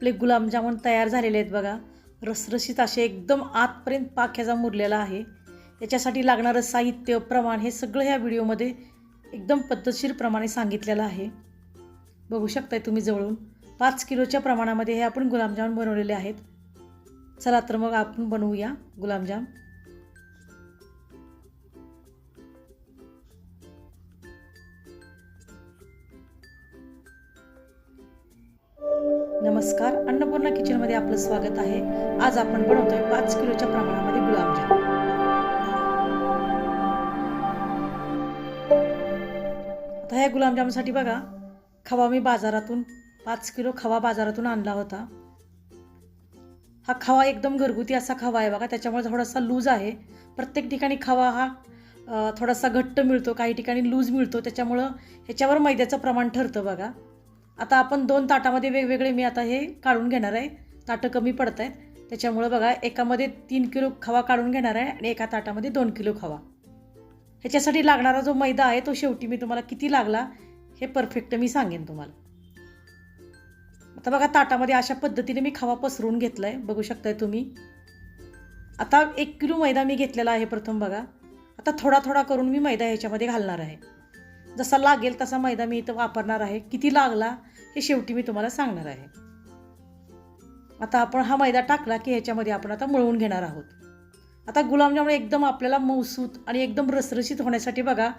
आपले गुलाबजामुन तयार झालेले आहेत बघा. रसरशीत असे एकदम आतपर्यंत पाक ह्याचा मुरलेला आहे. याच्यासाठी लागणारं साहित्य प्रमाण हे सगळं ह्या व्हिडिओमध्ये एकदम पद्धतशीरप्रमाणे सांगितलेलं आहे. बघू शकताय तुम्ही जवळून. पाच किलोच्या प्रमाणामध्ये हे आपण गुलाबजाम बनवलेले आहेत. चला तर मग आपण बनवूया गुलाबजाम नमस्कार. अन्नपूर्णा किचनमध्ये आपलं स्वागत आहे. आज आपण बनवतोय पाच किलोच्या प्रमाणामध्ये गुलाबजाम. आता ह्या गुलाबजामसाठी बघा खवा मी बाजारातून पाच किलो खवा बाजारातून आणला होता. हा खवा एकदम घरगुती असा खवा आहे बघा त्याच्यामुळे थोडासा लूज आहे. प्रत्येक ठिकाणी खवा हा थोडासा घट्ट मिळतो काही ठिकाणी लूज मिळतो त्याच्यामुळं ह्याच्यावर मैद्याचं प्रमाण ठरतं बघा. आता आपण दोन ताटामध्ये वेगवेगळे मी आता हे काढून घेणार आहे. ताटं कमी पडत आहेत त्याच्यामुळं बघा एकामध्ये तीन किलो खवा काढून घेणार आहे आणि एका ताटामध्ये दोन किलो खवा. ह्याच्यासाठी लागणारा जो मैदा आहे तो शेवटी मी तुम्हाला किती लागला हे परफेक्ट मी सांगेन तुम्हाला. आता बघा ताटामध्ये अशा पद्धतीने मी खवा पसरून घेतला आहे बघू शकताय तुम्ही. आता एक किलो मैदा मी घेतलेला आहे प्रथम बघा. आता थोडा थोडा करून मी मैदा ह्याच्यामध्ये घालणार आहे. जसा लागेल तसा मैदा मी इथं वापरणार आहे. किती लागला? हे शेवटी मी तुम्हाला सांगणार आहे. आता आपण हा मैदा टाकला की ह्याच्यामध्ये आपण आता मळवून घेणार आहोत. आता गुलाबजामुन एकदम आपल्याला मौसूत आणि एकदम रसरशीत होण्यासाठी बघा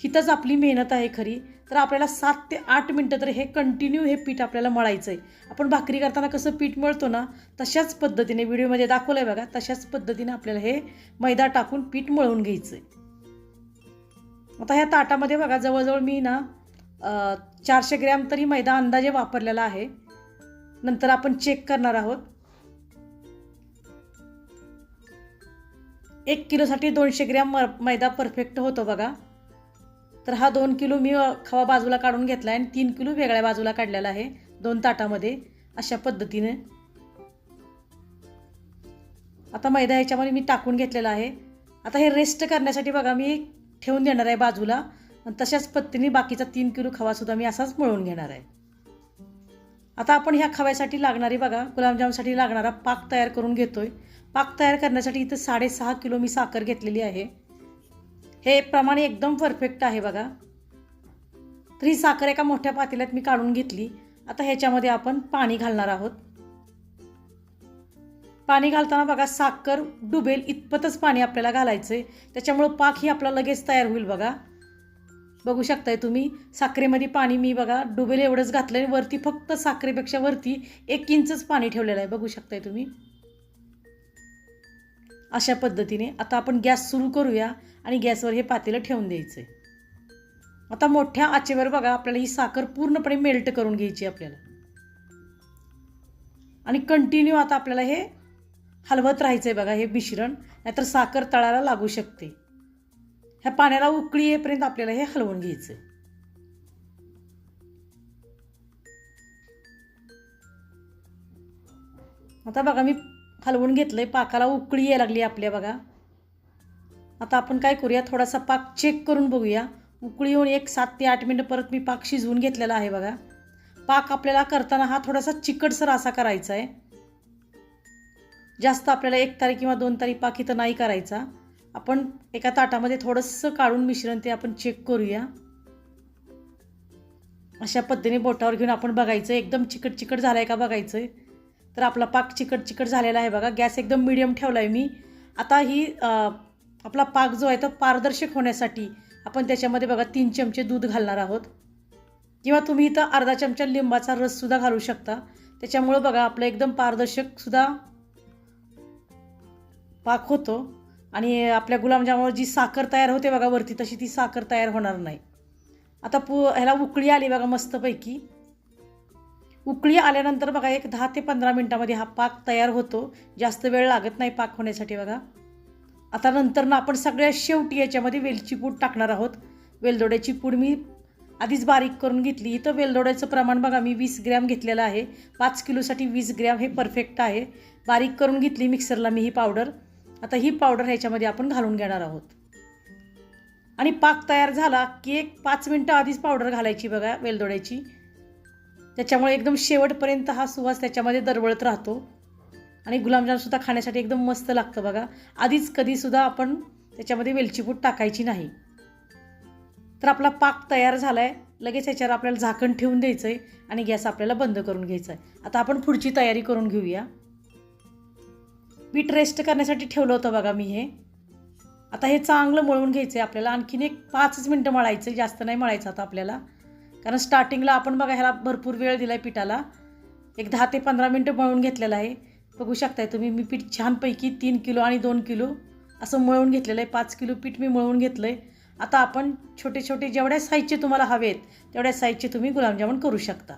हिथंच आपली मेहनत आहे खरी. तर आपल्याला सात ते आठ मिनटं तर हे कंटिन्यू हे पीठ आपल्याला मळायचं आहे आपण भाकरी करताना कसं पीठ मळतो ना तशाच पद्धतीने व्हिडिओमध्ये दाखवलं आहे बघा तशाच पद्धतीने आपल्याला हे मैदा टाकून पीठ मळवून घ्यायचं आहे आता ह्या ताटामध्ये बघा जवळजवळ मी ना चारशे ग्रॅम तरी मैदा अंदाजे वापरलेला आहे. नंतर आपण चेक करणार आहोत. एक किलोसाठी दोनशे ग्रॅम म- मैदा परफेक्ट होतो बघा. तर हा दोन किलो मी खवा बाजूला काढून घेतला आहे आणि तीन किलो वेगळ्या बाजूला काढलेला आहे. दोन ताटामध्ये. अशा पद्धतीने. आता मैदा ह्याच्यामध्ये मी टाकून घेतलेला आहे. आता हे रेस्ट करण्यासाठी बघा मी ठेवून देणार आहे बाजूला. आणि तशाच पद्धतीने बाकीचा तीन किलो खवासुद्धा मी असाच मळून घेणार आहे. आता आपण ह्या खव्यासाठी लागणारी बघा गुलाबजामसाठी लागणारा पाक तयार करून घेतो आहे पाक तयार करण्यासाठी इथं साडेसहा किलो मी साखर घेतलेली आहे. हे प्रमाणे एकदम परफेक्ट आहे बघा. तर ही साखर एका मोठ्या पातेल्यात मी काढून घेतली. आता ह्याच्यामध्ये आपण पाणी घालणार आहोत. पाणी घालताना बघा साखर डुबेल इतपतच पाणी आपल्याला घालायचं आहे त्याच्यामुळं पाक ही आपला लगेच तयार होईल बघा. बघू शकताय तुम्ही. साखरेमध्ये पाणी मी बघा डुबेल एवढंच घातलं आणि वरती फक्त साखरेपेक्षा वरती एक इंचच पाणी ठेवलेलं आहे. बघू शकताय तुम्ही. अशा पद्धतीने आता आपण गॅस सुरू करूया आणि गॅसवर हे पातेलं ठेवून द्यायचं आहे आता मोठ्या आचेवर बघा आपल्याला ही साखर पूर्णपणे मेल्ट करून घ्यायची आपल्याला. आणि कंटिन्यू आता आपल्याला हे हलवत राहायचं आहे बघा हे मिश्रण. नाहीतर साखर तळाला लागू शकते. ह्या पाण्याला उकळी येईपर्यंत आपल्याला हे हलवून घ्यायचं. आता बघा मी हलवून घेतलंय पाकाला उकळी यायला लागली आपल्या बघा. आता आपण काय करूया थोडासा पाक चेक करून बघूया. उकळी येऊन एक सात ते आठ मिनटं परत मी पाक शिजवून घेतलेला आहे बघा. पाक आपल्याला करताना हा थोडासा चिकटसर असा करायचा आहे जास्त आपल्याला एक तारी किंवा दोन तारी पाक इथं नाही करायचा. आपण एका ताटामध्ये थोडंसं काढून मिश्रण ते आपण चेक करूया. अशा पद्धतीने बोटावर घेऊन आपण बघायचं एकदम चिकट चिकट झालं आहे का बघायचं तर आपला पाक चिकट चिकट झालेला आहे बघा. गॅस एकदम मिडियम ठेवला आहे मी. आता ही आपला पाक जो आहे तो पारदर्शक होण्यासाठी आपण त्याच्यामध्ये बघा तीन चमचे दूध घालणार आहोत. किंवा तुम्ही इथं अर्धा चमचा लिंबाचा रससुद्धा घालू शकता. त्याच्यामुळं बघा आपलं एकदम पारदर्शकसुद्धा पाक होतो. आणि आपल्या गुलाबजामुळं जी साखर तयार होते बघा वरती तशी ती साखर तयार होणार नाही. आता पु ह्याला उकळी आली बघा मस्तपैकी. उकळी आल्यानंतर बघा एक दहा ते पंधरा मिनटामध्ये हा पाक तयार होतो. जास्त वेळ लागत नाही पाक होण्यासाठी बघा. आता नंतर ना आपण सगळ्या शेवटी याच्यामध्ये वेलची पूड टाकणार आहोत. वेलदोड्याची पूड मी आधीच बारीक करून घेतली. इथं वेलदोड्याचं प्रमाण बघा मी वीस ग्रॅम घेतलेलं आहे. पाच किलोसाठी वीस ग्रॅम हे परफेक्ट आहे. बारीक करून घेतली मिक्सरला मी ही पावडर आता ही पावडर ह्याच्यामध्ये आपण घालून घेणार आहोत. आणि पाक तयार झाला की एक पाच मिनटं आधीच पावडर घालायची बघा वेलदोड्याची. त्याच्यामुळे एकदम शेवटपर्यंत हा सुवास त्याच्यामध्ये दरवळत राहतो. आणि गुलाबजामसुद्धा खाण्यासाठी एकदम मस्त लागतं बघा. आधीच कधीसुद्धा आपण त्याच्यामध्ये वेलची पूड टाकायची नाही. तर आपला पाक तयार झाला आहे लगेच याच्यावर आपल्याला झाकण ठेवून द्यायचं आहे आणि गॅस आपल्याला बंद करून घ्यायचा आहे आता आपण पुढची तयारी करून घेऊया. पीठ रेस्ट करण्यासाठी ठेवलं होतं बघा मी हे. आता हे चांगलं मळून घ्यायचं आहे आपल्याला. आणखीन एक पाचच मिनटं मळायचं जास्त नाही मळायचं आता आपल्याला. कारण स्टार्टिंगला आपण बघा ह्याला भरपूर वेळ दिला आहे पिठाला. एक दहा ते पंधरा मिनटं मळून घेतलेलं आहे. बघू शकताय तुम्ही मी पीठ छानपैकी तीन किलो आणि दोन किलो असं मळून घेतलेलं आहे. पाच किलो पीठ मी मळून घेतलं आहे आता आपण छोटे छोटे जेवढ्या साईजचे तुम्हाला हवेत तेवढ्या साईजचे तुम्ही गुलाबजामुन करू शकता.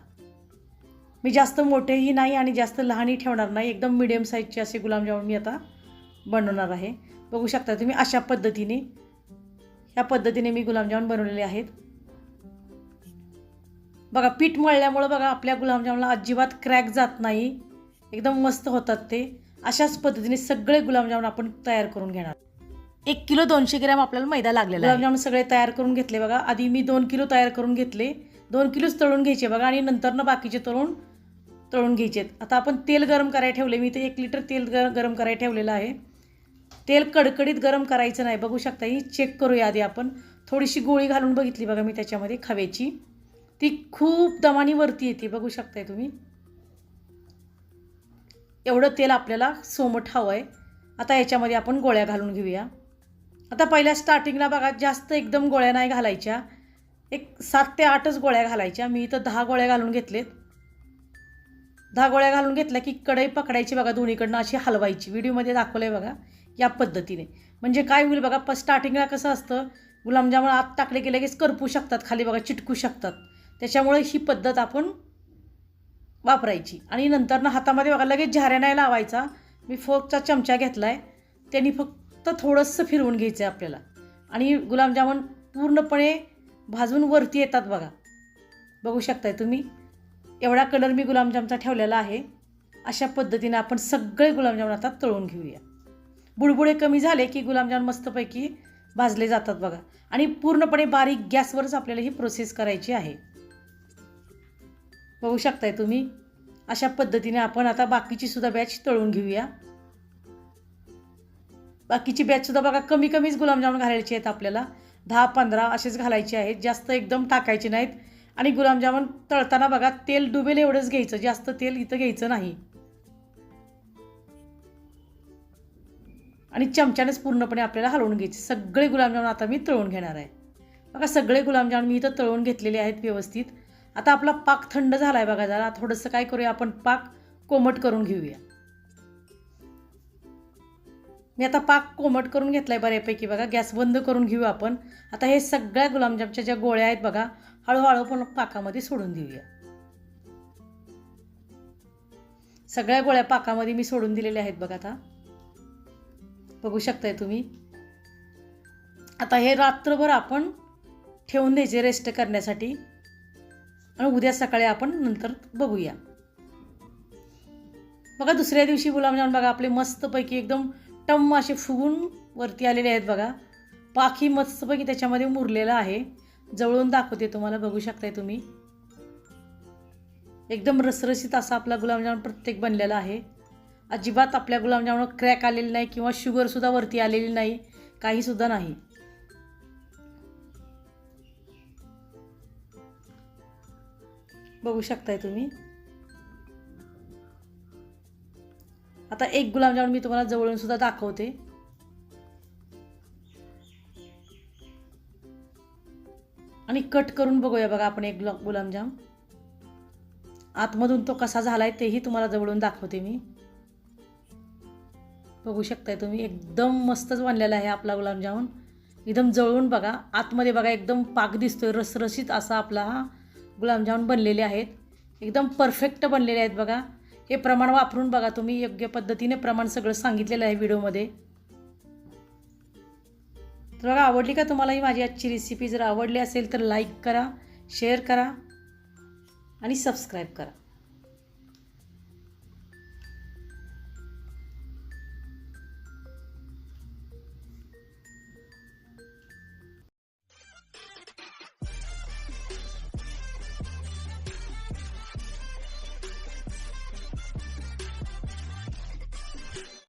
मी जास्त मोठेही नाही आणि जास्त लहानही ठेवणार नाही. एकदम मिडियम साईजचे असे गुलाबजामुन मी आता बनवणार आहे. बघू शकता तुम्ही अशा पद्धतीने ह्या पद्धतीने मी गुलाबजामुन बनवलेले आहेत. बघा पीठ मळल्यामुळं बघा आपल्या गुलाबजामुनला अजिबात क्रॅक जात नाही. एकदम मस्त होतात ते. अशाच पद्धतीने सगळे गुलाबजामुन आपण तयार करून घेणार. एक किलो दोनशे ग्रॅम आपल्याला मैदा लागलेला गुलाबजामुन सगळे तयार करून घेतले बघा. आधी मी दोन किलो तयार करून घेतले. दोन किलोच तळून घ्यायचे बघा आणि नंतरनं बाकीचे तळून तळून घ्यायचे आहेत आता आपण तेल गरम करायला ठेवले मी ते एक लिटर तेल गर गरम करायला ठेवलेलं आहे. तेल कडकडीत गरम करायचं नाही. बघू शकता ही चेक करूया आधी आपण. थोडीशी गोळी घालून बघितली बघा मी त्याच्यामध्ये खव्याची. ती खूप दमानी वरती येते. बघू शकताय तुम्ही. एवढं तेल आपल्याला सोमट हवं आहे आता याच्यामध्ये आपण गोळ्या घालून घेऊया. आता पहिल्या स्टार्टिंगला बघा जास्त एकदम गोळ्या नाही घालायच्या. एक सात ते आठच गोळ्या घालायच्या. मी इथं दहा गोळ्या घालून घेतलेत. धागोळ्या घालून घेतल्या की कढई पकडायची बघा दोन्हीकडनं अशी हलवायची. व्हिडिओमध्ये दाखवलं आहे बघा या पद्धतीने. म्हणजे काय होईल बघा प स्टार्टिंगला कसं असतं गुलाबजामुन आत टाकले की लगेच करपू शकतात खाली बघा चिटकू शकतात. त्याच्यामुळे ही पद्धत आपण वापरायची. आणि नंतर ना हातामध्ये बघा लगेच झाऱ्या नाही लावायचा. मी फोकचा चमचा घेतला आहे त्यांनी फक्त थोडंसं फिरवून घ्यायचं आहे आपल्याला. आणि गुलाबजामुन पूर्णपणे भाजून वरती येतात बघा. बघू शकताय तुम्ही? एवढा कलर मी गुलाबजामचा ठेवलेला आहे. अशा पद्धतीने आपण सगळे गुलाबजामुन आता तळून घेऊया. बुडबुडे कमी झाले की गुलाबजाम मस्तपैकी भाजले जातात बघा. आणि पूर्णपणे बारीक गॅसवरच आपल्याला ही प्रोसेस करायची आहे. बघू शकताय तुम्ही? अशा पद्धतीने आपण आता बाकीची सुद्धा बॅच तळून घेऊया. बाकीची बॅचसुद्धा बघा कमी कमीच गुलाबजामुन घालायची आहेत आपल्याला. दहा पंधरा असेच घालायचे आहेत. जास्त एकदम टाकायचे नाहीत. आणि गुलाबजामुन तळताना बघा तेल डुबेल एवढंच घ्यायचं जास्त तेल इथं घ्यायचं नाही. आणि चमच्यानेच पूर्णपणे आपल्याला हलवून घ्यायचे. सगळे गुलाबजामुन आता मी तळून घेणार आहे. बघा सगळे गुलाबजामुन मी इथं तळून घेतलेले आहेत व्यवस्थित. आता आपला पाक थंड झाला आहे बघा जरा. थोडंसं काय करूया आपण? पाक कोमट करून घेऊया. मी आता पाक कोमट करून घेतला आहे बऱ्यापैकी बघा. गॅस बंद करून घेऊ आपण. आता हे सगळ्या गुलाबजामच्या ज्या गोळ्या आहेत बघा हळूहळू पण पाकामध्ये सोडून देऊया. सगळ्या गोळ्या पाकामध्ये मी सोडून दिलेल्या आहेत बघा आता. बघू शकताय तुम्ही. आता हे रात्रभर आपण ठेवून द्यायचे रेस्ट करण्यासाठी. आणि उद्या सकाळी आपण नंतर बघूया. बघा दुसऱ्या दिवशी गुलाबजाम बघा आपले मस्तपैकी एकदम टम्म असे फुगून वरती आलेले आहेत बघा. पाखी मस्तपैकी त्याच्यामध्ये मुरलेला आहे. जवळून दाखवते तुम्हाला बघू शकताय तुम्ही. एकदम रसरशीत असा आपला गुलाबजामुन प्रत्येक बनलेला आहे. अजिबात आपल्या गुलाबजामुन क्रॅक आलेली नाही किंवा शुगरसुद्धा वरती आलेली नाही काहीसुद्धा नाही. बघू शकताय तुम्ही. आता एक गुलाबजामुन मी तुम्हाला जवळून सुद्धा दाखवते. आणि कट करून बघूया बघा आपण एक गुलाबजाम आतमधून तो कसा झालाय तेही तुम्हाला जवळून दाखवते मी. बघू शकताय तुम्ही एकदम मस्तच बनलेला आहे आपला गुलाबजामुन एकदम जवळून बघा आतमध्ये बघा एकदम पाक दिसतोय रसरशीत असा आपला हा गुलाबजामुन बनलेले आहेत. एकदम परफेक्ट बनलेले आहेत बघा. हे प्रमाण वापरून बघा तुम्ही योग्य पद्धतीने प्रमाण सगळं सांगितलेलं आहे व्हिडिओमध्ये. तर बघा आवडली का तुम्हाला ही माझी आजची रेसिपी जर आवडली असेल तर लाईक करा शेअर करा आणि सबस्क्राईब करा.